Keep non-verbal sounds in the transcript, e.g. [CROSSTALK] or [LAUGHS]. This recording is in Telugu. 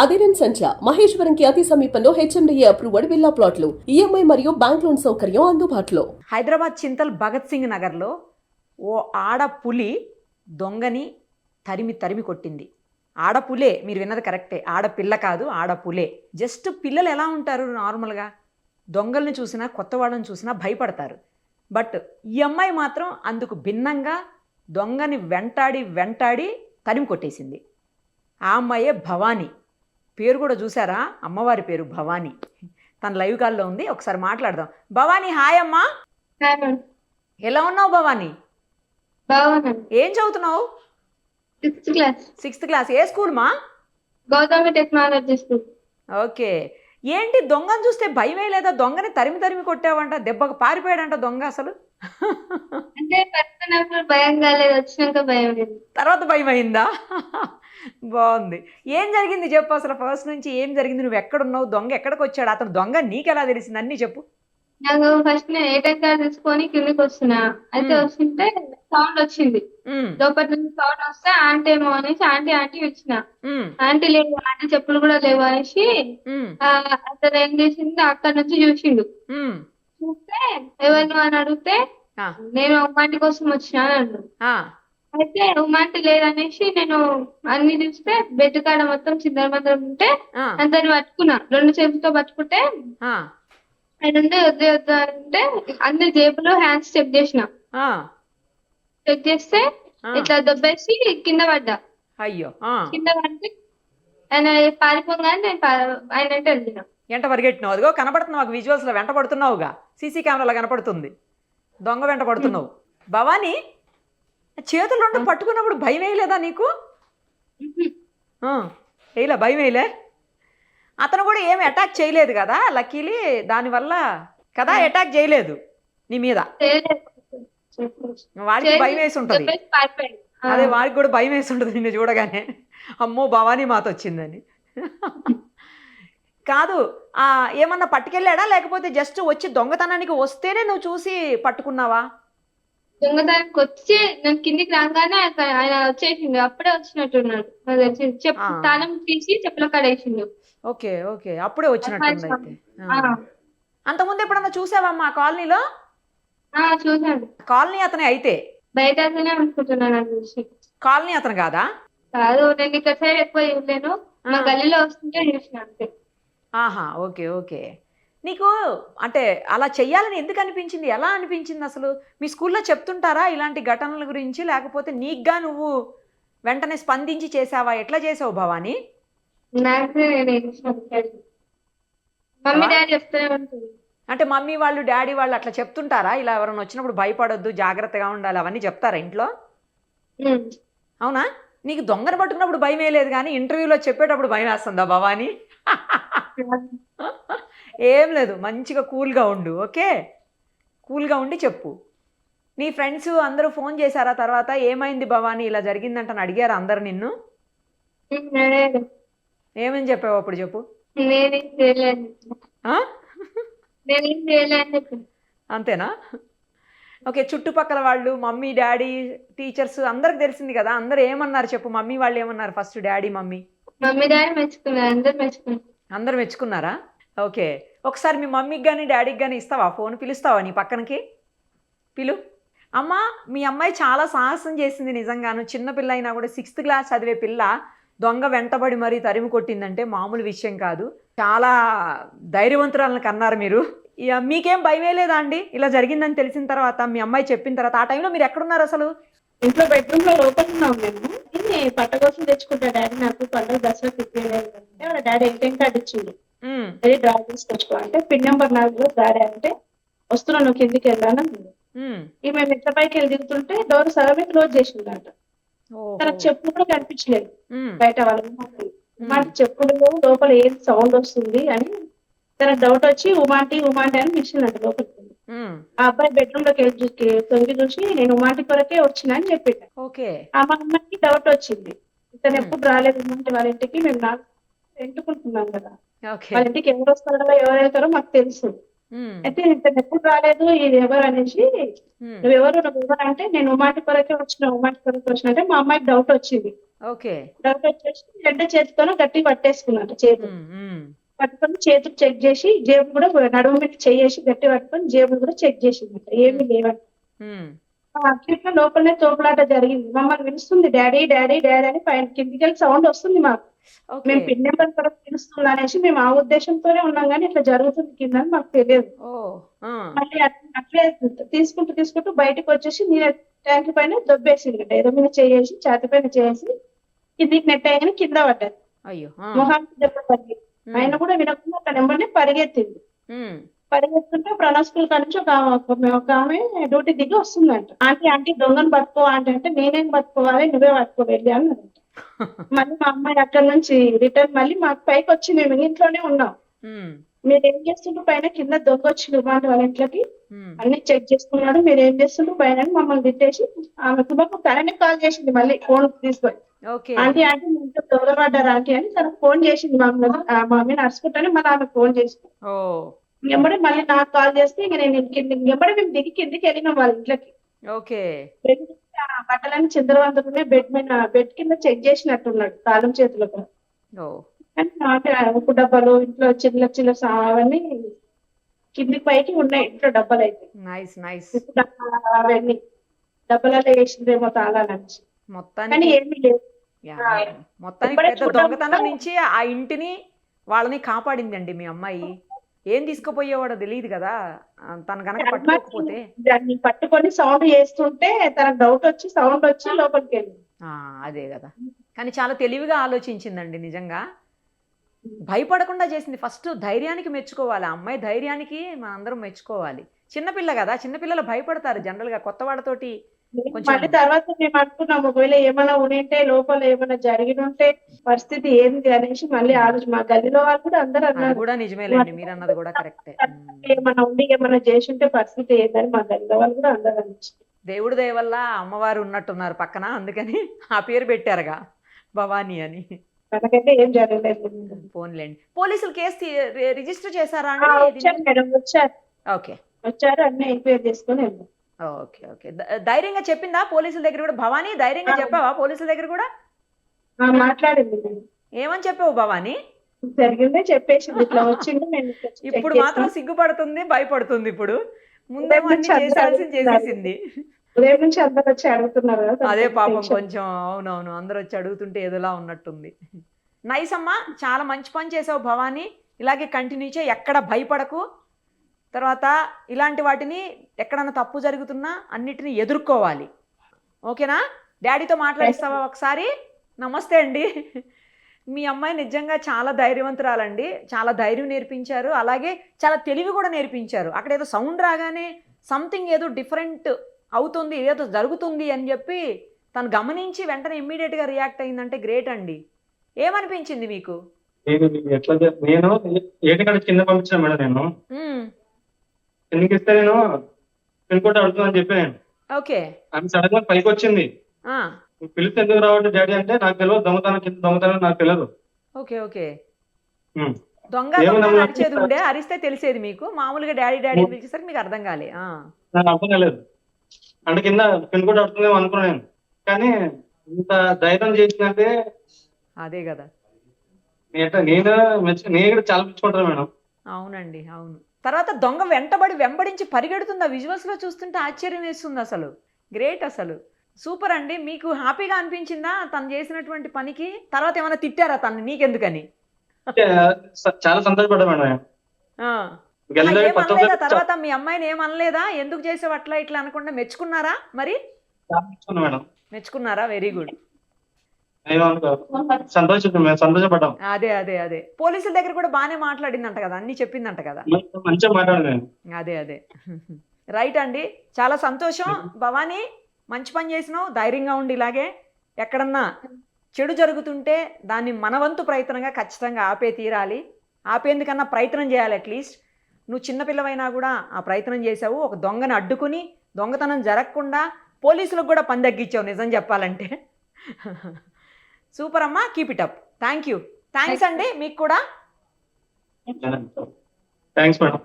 అదిరన్ సంచ మహేశ్వరంకి అతి సమీపంలో హెచ్ఎండిఏ అప్రూవ్డ్ విల్లా ప్లాట్లు ఈఎంఐ మరియు బ్యాంక్ లోన్ సౌకర్యం అందుబాటులో. హైదరాబాద్ చింతల్ భగత్ సింగ్ నగర్లో ఓ ఆడ పులి దొంగని తరిమి తరిమి కొట్టింది. ఆడపులే మీరు విన్నది కరెక్టే ఆడపిల్ల కాదు ఆడపులే జస్ట్ పిల్లలు ఎలా ఉంటారు నార్మల్గా? దొంగల్ని చూసినా కొత్త వాళ్ళని చూసినా భయపడతారు. బట్ ఈ అమ్మాయి మాత్రం అందుకు భిన్నంగా దొంగని వెంటాడి వెంటాడి తరిమి కొట్టేసింది. ఆ అమ్మాయే భవానీ. పేరు కూడా చూసారా అమ్మవారి పేరు భవానీ. తన లైవ్ కాల్లో ఉంది ఒకసారి మాట్లాడదాం. భవానీ హాయ్ అమ్మా. ఎలా ఉన్నావు భవానీ? ఏం చదువుతున్నావు? సిక్స్త్ క్లాస్ సిక్స్త్ క్లాస్ ఏ స్కూల్ మా? Gautami technology school. ఓకే. ఏంటి దొంగను చూస్తే భయమే లేదా? దొంగని తరిమి తరిమి కొట్టావంట దెబ్బకు పారిపోయాడంట దొంగ అసలు? అంటే భయం కాలేదు వచ్చినాక భయం తర్వాత భయం అయిందా బాగుంది. ఏం జరిగింది చెప్పు అసలు ఫస్ట్ నుంచి ఏం జరిగింది? నువ్వు ఎక్కడున్నావు? దొంగ ఎక్కడికి వచ్చాడు? అతను దొంగ నీకెలా తెలిసింది? అన్నీ చెప్పు. నాకు ఫస్ట్ నేను ఏటీఎం కార్డు తీసుకొని కిందకి వస్తున్నా. అయితే. వస్తుంటే సౌండ్ వచ్చింది. లోపల నుంచి సౌండ్ వస్తే ఆంటీ ఏమో అనేసి ఆంటీ ఆంటీ వచ్చిన. ఆంటీ లేవు ఆంటీ చెప్పులు కూడా లేవు అనేసి అతను ఏం చేసింది అక్కడ నుంచి చూసిండు. చూస్తే ఎవరు అని అడిగితే నేను ఉమ్మాంటి కోసం వచ్చిన అని అన్నాడు. అయితే ఉమ్మాంటి లేదనేసి నేను అన్ని చూస్తే బెడ్ కాడ మొత్తం చిందరమందరం ఉంటే ఆ, అందరిని పట్టుకున్నా. రెండు చేతులతో పట్టుకుంటే ఆ, ఆయన ఉండే వద్దు వద్దు అంటే అన్ని జేబులో హ్యాండ్స్ చెక్ చేసిన. ఆ, చెక్ చేస్తే ఆ. ఇట్లా దొబ్బేసి కింద పడ్డా. అయ్యో. ఆ. కింద పడితే ఆయన పారిపోగానే నేను పా- ఆయన అంటే వెళ్ళిన. ఎంట పరిగెట్టినావు. అదిగో కనపడుతున్నావు మాకు విజువల్స్లో వెంట పడుతున్నావుగా. సీసీ కెమెరాలో కనపడుతుంది. దొంగ వెంట పడుతున్నావు. భవానీ చేతులు రెండు పట్టుకున్నప్పుడు భయం వేయలేదా నీకు వేయలే భయం వేయలే అతను కూడా ఏమి అటాక్ చేయలేదు కదా లక్కీలీ దానివల్ల కదా అటాక్ చేయలేదు నీ మీద. వాడికి భయం వేసి ఉంటుంది. అదే వాడికి కూడా భయం వేసి ఉంటుంది నిన్ను చూడగానే. అమ్మో భవానీ మాత వచ్చిందని. కాదు ఆ ఏమన్నా పట్టుకెళ్ళాడా? లేకపోతే జస్ట్ వచ్చి దొంగతనానికి వస్తేనే నువ్వు చూసి పట్టుకున్నావా? దొంగతనానికి వచ్చి నేను కిందికి రాగానే ఆయన వచ్చేసిండు. అప్పుడే వచ్చినట్టున్నాడు. నాకు తెలిసి చెప్పు ఆ. తాళం తీసి చెప్పుల కాడ వేసిండు. Okay okay. అప్పుడే వచ్చినట్టుంది అయితే. ఆ. ఆ. అంతకుముందు ఎప్పుడన్నా చూసావమ్మా ఆ కాలనీలో? ఆ, చూశాను కాలనీ అతనే అయితే? బయట అతనే అనుకుంటున్నాను కాలనీ అతను కాదా? కాదు నేను ఇక్కడ సైడ్ ఎక్కువ చూడలేను. మా ఆ. గల్లీలో వస్తుంటే చూసిన అంతే. ఆహా ఓకే ఓకే. నీకు అంటే అలా చెయ్యాలని ఎందుకు అనిపించింది? ఎలా అనిపించింది అసలు? మీ స్కూల్లో చెప్తుంటారా ఇలాంటి ఘటనల గురించి? లేకపోతే నీకుగా నువ్వు వెంటనే స్పందించి చేసావా? ఎట్లా చేసావు భవానీ? అంటే మమ్మీ వాళ్ళు డాడీ వాళ్ళు అట్లా చెప్తుంటారా? ఇలా ఎవరైనా వచ్చినప్పుడు భయపడొద్దు జాగ్రత్తగా ఉండాలి అవన్నీ చెప్తారా ఇంట్లో. అవునా? నీకు దొంగను పట్టుకున్నప్పుడు భయం లేదు కానీ ఇంటర్వ్యూలో చెప్పేటప్పుడు భయం వేస్తుందా భవానీ ఏం లేదు మంచిగా కూల్గా ఉండు ఓకే? కూల్గా ఉండి చెప్పు. నీ ఫ్రెండ్స్ అందరూ ఫోన్ చేశారా తర్వాత? ఏమైంది భవానీ? ఇలా జరిగిందంటని అడిగారా అందరు నిన్ను. ఏమని చెప్పావు అప్పుడు చెప్పు. అంతేనా? ఓకే చుట్టుపక్కల వాళ్ళు మమ్మీ డాడీ టీచర్స్ అందరికి తెలిసింది కదా? అందరు ఏమన్నారు చెప్పు? మమ్మీ వాళ్ళు ఏమన్నారు first? Daddy mummy? Mummy daddy మెచ్చుకున్నారు. అందరు మెచ్చుకున్నారు. అందరు మెచ్చుకున్నారా? ఓకే. ఒకసారి మీ మమ్మీకి కానీ డాడీకి కానీ ఇస్తావా? ఫోన్ పిలుస్తావా నీ పక్కనకి? పిలు. అమ్మ మీ అమ్మాయి చాలా సాహసం చేసింది నిజంగాను చిన్న పిల్ల అయినా కూడా సిక్స్త్ క్లాస్ చదివే పిల్ల దొంగ వెంటబడి మరీ తరిమి కొట్టిందంటే మామూలు విషయం కాదు. చాలా ధైర్యవంతురాలను కన్నారు మీరు. ఇక మీకేం భయమే లేదా అండి? ఇలా జరిగిందని తెలిసిన తర్వాత మీ అమ్మాయి చెప్పిన తర్వాత ఆ టైంలో మీరు ఎక్కడున్నారు అసలు? ఇంట్లో బెడ్రూమ్లో లోపల ఉన్నాం మేము. పట్ట కోసం తెచ్చుకుంటా డాడీ నాకు పండుగ దసరా ప్రిపేర్ అయ్యిందంటే డాడీ ఏటీఎం ఇచ్చింది అది డ్రా చేసి తెచ్చుకో అంటే పిన్ నెంబర్ నాలుగులో డాడీ అంటే వస్తున్నా నువ్వు కిందికి. ఉమ్, ఇక మేము ఇంత పైకి వెళ్ళి దిగుతుంటే డోర్ సగమే క్లోజ్ చేసిందంట. తనకు చెప్పులు కూడా కనిపించలేదు. ఉమ్, బయట వాళ్ళ ఉమాకి. ఉమాకి చెప్పులు లోపల ఏం సౌండ్ వస్తుంది? అని తనకు డౌట్ వచ్చి ఉమాంటి ఉమాంటి అని పిలిచిందంట లోపలికి ఆ అబ్బాయి బెడ్రూమ్లోకి వెళ్ళి తొంగి చూసి నేను ఉమాంటి కొరకే వచ్చిన అని చెప్పిండ ఆ మా అమ్మకి డౌట్ వచ్చింది. ఇతను ఎప్పుడు రాలేదు ఉమాంటి వాళ్ళ ఇంటికి మేము నాకు ఎంటుకుంటున్నాం కదా. వాళ్ళ ఇంటికి ఎవరు వస్తారో ఎవరు వెళ్తారో మాకు తెలుసు. అయితే ఇతను ఎప్పుడు రాలేదు ఇది ఎవరు అనేసి ఉమ్, నువ్వు ఎవరు నువ్వు ఎవరు అంటే నేను ఉమాటి కొరకే వచ్చిన ఉమాటి కొరకే వచ్చిన అంటే మా అమ్మాయికి డౌట్ వచ్చింది. ఓకే. డౌట్ వచ్చేసి రెండో చేతితోనే గట్టి ఉమ్, ఉమ్. పట్టుకొని చేతులు చెక్ చేసి జేబు కూడా నడుము మీద చేసి గట్టి పట్టుకొని జేబులు కూడా చెక్ చేసింది ఏమీ లేవంట. అట్లా లోపలనే తోపులాట జరిగింది. మమ్మల్ని పిలుస్తుంది డాడీ డాడీ డాడీ అని పైన కిందికి సౌండ్ వస్తుంది మాకు. మేము పిన్ నెంబర్ కూడా పిలుస్తుంది అనేసి మేము ఆ ఉద్దేశంతోనే ఉన్నాం కానీ ఇట్లా జరుగుతుంది కింద అని మాకు తెలియదు. మళ్ళీ అట్- అట్లే తీసుకుంటూ తీసుకుంటూ బయటకు వచ్చేసి నీళ్ళ ట్యాంక్ పైన దొబ్బేసింది. ఏదో మీద చేసి ఛాతి పైన చేసి కిందికి నెట్ అయ్యగానే కింద పడ్డది అయ్యో. మొహానికి దెబ్బ పడింది. ఆయన కూడా వినకుండా ఒక నెంబర్ని పరిగెత్తింది. పరిగెత్తుంటే ప్రణవ్ స్కూల్ నుంచి ఒక ఒక ఆమె డ్యూటీ దిగి వస్తుందంట. ఆంటీ ఆంటీ దొంగను పట్టుకో ఆంటీ అంటే నేనేం పట్టుకోవాలి నువ్వే పట్టుకో వెళ్ళి అన్నదంట [LAUGHS] మళ్ళీ మా అమ్మాయి అక్కడ నుంచి రిటర్న్ మళ్ళీ మాకు పైకి వచ్చి మేము ఇంట్లోనే ఉన్నాం. మీరు ఏం చేస్తుండ్రు పైన? కింద దొంగ ఇవ్వండి వాళ్ళ ఇంట్లోకి. అన్ని చెక్ చేసుకున్నాడు. మీరు ఏం చేస్తుండ్రు పైన అని మమ్మల్ని తిట్టేసి ఆమె కుటుంబం తననే కాల్ చేసింది మళ్ళీ ఫోన్ తీసుకొని. ఆంటీ ఆంటీ మీ ఇంట్లో దొంగపడ్డారు ఆంటీ? అని తనకు ఫోన్ చేసింది మా మమ్మీ నడుచుకుంటానే మళ్ళీ ఆమె ఫోన్ చేసింది. ఎంబడి మళ్ళీ నాకు కాల్ చేస్తే ఇంక నేను కింద ఎంబడి మేము దిగి కిందికి వెళ్ళినాం వాళ్ళ ఇంట్లోకి. ఓకే. బట్టలన్నీ చిందరవందరనే బెడ్ మీద బెడ్ కింద చెక్ చేసినట్టున్నాడు తాళం ఆ ఉప్పు డబ్బాలు ఇంట్లో చిల్ల సా- అవన్నీ కింది పైకి ఉన్నాయి ఇంట్లో డబ్బాలు అయితే. Nice nice. అవన్నీ డబ్బాలలో వేసిందేమో తాళాలని కానీ మొత్తానికి ఏమీ లేదు మొత్తానికి దొంగతనం నుంచి ఆ ఇంటిని వాళ్ళని కాపాడిందండి మీ అమ్మాయి. ఏం తీసుకుపోయేవాడో తెలియదు కదా. తను గనక పట్టుకోకపోతే. దాన్ని పట్టుకొని సౌండ్ చేస్తుంటే తనకు డౌట్ వచ్చి సౌండ్ వచ్చి లోపలికి వెళ్ళింది. ఆ, అదే కదా. కానీ చాలా తెలివిగా ఆలోచించిందండి నిజంగా. భయపడకుండా చేసింది. ఫస్ట్ ధైర్యానికి మెచ్చుకోవాలి. అమ్మాయి ధైర్యానికి మనందరం మెచ్చుకోవాలి. చిన్నపిల్ల కదా. చిన్నపిల్లలు భయపడతారు జనరల్గా. కొత్త వాడితోటి మళ్ళీ తర్వాత మేము అనుకున్నాం ఒకవేళ ఏమైనా ఉంటే లోపల ఏమైనా జరిగి ఉంటే పరిస్థితి ఏంది అనేసి మళ్ళీ ఆలోచన. మా గల్లీలో వాళ్ళు కూడా అందరూ అది అన్నారు. కూడా నిజమేలేండి మీరు అన్నది కూడా కరెక్టే. ఏమైనా ఉండి ఏమైనా చేసి ఉంటే పరిస్థితి ఏందని మా గల్లీలో వాళ్ళు కూడా అందరూ అన్నారు. దేవుడి దయ వల్ల అమ్మవారు ఉన్నట్టున్నారు పక్కన అందుకని ఆ పేరు పెట్టారుగా భవానీ అని. మనకైతే ఏం జరగలేదు. ఫోన్లేండి పోలీసులు కేసు రిజిస్టర్ చేశారా అండి? వచ్చారు మేడం వచ్చారు. ఓకే. వచ్చారు అన్ని ఎంక్వైరీ చేసుకొని వెళ్ళారు. Okay okay. ధైర్యంగా చెప్పిందా పోలీసుల దగ్గర కూడా? భవానీ ధైర్యంగా. చెప్పావా పోలీసుల దగ్గర కూడా? మాట్లాడింది. ఏమని చెప్పావు భవానీ? జరిగిందే చెప్పేసింది. ఇట్లా వచ్చింది ఇప్పుడు. మాత్రం సిగ్గుపడుతుంది భయపడుతుంది ఇప్పుడు. ముందేమో అన్ని చేసాల్సింది. చేసేసింది. ఉదయం నుంచి అందరు వచ్చి అడుగుతున్నారు అదే పాపం. కొంచెం అవునవును. అందరూ వచ్చి అడుగుతుంటే ఏదోలా ఉన్నట్టుంది. నైస్ అమ్మా చాలా మంచి పని చేసావు భవానీ. ఇలాగే కంటిన్యూ చేయి ఎక్కడ భయపడకు. తర్వాత ఇలాంటి వాటిని ఎక్కడన్నా తప్పు జరుగుతున్నా అన్నిటిని ఎదుర్కోవాలి. ఓకేనా? డాడీతో మాట్లాడిస్తావా ఒకసారి? నమస్తే అండి. మీ అమ్మాయి నిజంగా చాలా ధైర్యవంతురాలండి. చాలా ధైర్యం నేర్పించారు. అలాగే చాలా తెలివి కూడా నేర్పించారు. అక్కడ ఏదో సౌండ్ రాగానే సంథింగ్ ఏదో డిఫరెంట్ అవుతుంది ఏదో జరుగుతుంది అని చెప్పి తను గమనించి వెంటనే ఇమ్మీడియట్గా రియాక్ట్ అయిందంటే గ్రేట్ అండి. ఏమనిపించింది మీకు? నేను ఎట్లా నేను పంపించాను మేడం నేను. కిందకి ఇస్తే నేను? పిన్ కోడ్ అడుగుతుందని చెప్పి నేను. ఓకే. ఆమె సడన్గా పైకి వచ్చింది. ఆ, పిలిస్తే ఎందుకు రావట్లేదు డాడీ అంటే నాకు తెలియదు దొంగతనం కింద దొంగతనం నాకు తెలియదు. Okay okay. దొంగ ఏమన్నా దొంగ నాకు అరిచేది ఉండే అరిస్తే తెలిసేది మీకు. మామూలుగా డాడీ డాడీ అని పిలిచేసరికి మీకు అర్థం కాలే. ఆ. నాకు అర్థం కాలేదు. అంటే కింద పిన్ కోడ్ అడుగుతుందేమో అనుకున్నాను నేను. కానీ ఇంత ధైర్యం చేసిందంటే అదే కదా. నేను నేను మెచ్చు నేను కూడా చాలా మెచ్చుకుంటాను మేడం. అవునండి అవును. తర్వాత దొంగ వెంటబడి వెంబడించి పరిగెడుతుంది ఆ విజువల్స్లో చూస్తుంటే ఆశ్చర్యం వేస్తుంది అసలు. గ్రేట్ అసలు. సూపర్ అండి. మీకు హ్యాపీగా అనిపించిందా తను చేసినటువంటి పనికి? తర్వాత ఏమైనా తిట్టారా తను నీకెందుకని? చాలా సంతోషపడ్డా తర్వాత? మీ అమ్మాయిని ఏం అనలేదా? ఎందుకు చేసావు అట్లా ఇట్లా అనకుండా? మెచ్చుకున్నారా మరి? మెచ్చుకున్నారా? వెరీ గుడ్ నేను అనుకో సంతోష మేము సంతోషపడ్డాం. అదే అదే అదే. పోలీసుల దగ్గర కూడా బాగానే మాట్లాడిందంట కదా అన్ని చెప్పిందంట కదా. మంచిగా అదే అదే. రైట్ అండి. చాలా సంతోషం. భవానీ మంచి పని చేసినావు. ధైర్యంగా ఉండి ఇలాగే ఎక్కడన్నా చెడు జరుగుతుంటే దాన్ని మనవంతు ప్రయత్నంగా ఖచ్చితంగా ఆపే తీరాలి. ఆపేందుకన్నా ప్రయత్నం చేయాలి అట్లీస్ట్ నువ్వు చిన్నపిల్లవైనా కూడా ఆ ప్రయత్నం చేసావు ఒక దొంగని అడ్డుకుని దొంగతనం జరగకుండా పోలీసులకు కూడా పని తగ్గించావు నిజం చెప్పాలంటే. సూపర్ అమ్మా keep it up thank you thanks అండి మీకు కూడా. Thanks madam